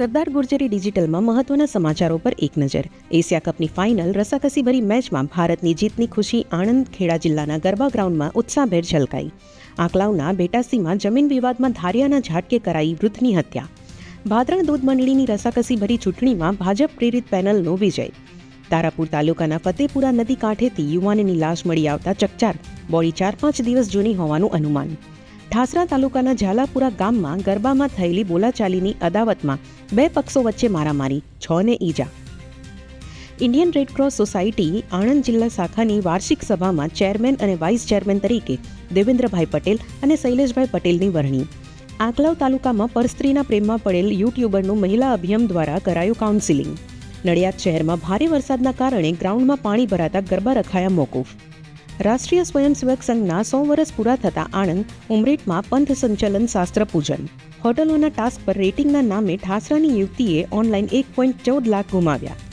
સરદાર ગુર્જરી ડિજિટલમાં મહત્વના સમાચારો પર એક નજર. એશિયા કપની ફાઇનલ રસાકસીભરી મેચમાં ભારતની જીતની ખુશી આણંદ ખેડા જિલ્લાના ગરબા ગ્રાઉન્ડમાં ઉત્સાહભેર છલકાઈ. આંકલાવના બેટાસીમાં જમીન વિવાદમાં ધારિયાના ઝાટકે કરાઈ વૃદ્ધની હત્યા. ભાદરણ દૂધ મંડળીની રસાકસીભરી ચૂંટણીમાં ભાજપ પ્રેરિત પેનલનો વિજય. તારાપુર તાલુકાના ફતેપુરા નદી કાંઠેથી યુવાનની લાશ મળી આવતા ચકચાર. બોડી ચાર પાંચ દિવસ જૂની હોવાનું અનુમાન. ઠાસરા તાલુકાના ઝાલાપુરા ગામમાં ગરબામાં થયેલી બોલાચાલીની અદાવતમાં બે પક્ષો વચ્ચે મારામારી, છ ને ઈજા. ઇન્ડિયન રેડક્રોસ સોસાયટી, આણંદ જિલ્લા શાખાની વાર્ષિક સભામાં ચેરમેન અને વાઇસ ચેરમેન તરીકે દેવેન્દ્રભાઈ પટેલ અને શૈલેષભાઈ પટેલની વરણી. આંકલાવ તાલુકામાં પરસ્ત્રીના પ્રેમમાં પડેલ યુટ્યુબરનું મહિલા અભિયમ દ્વારા કરાયું કાઉન્સિલિંગ. નડિયાદ શહેરમાં ભારે વરસાદના કારણે ગ્રાઉન્ડમાં પાણી ભરાતા ગરબા રખાયા મોકૂફ. રાષ્ટ્રીય સ્વયંસેવક સંઘના સો વર્ષ પૂરા થતા આણંદ, ઉમરેઠમાં પંથ સંચલન શાસ્ત્ર પૂજન. હોટલોના ટાસ્ક પર રેટિંગના નામે ઠાસરાની યુવતીએ ઓનલાઈન એક પોઈન્ટ ચૌદ લાખ ગુમાવ્યા.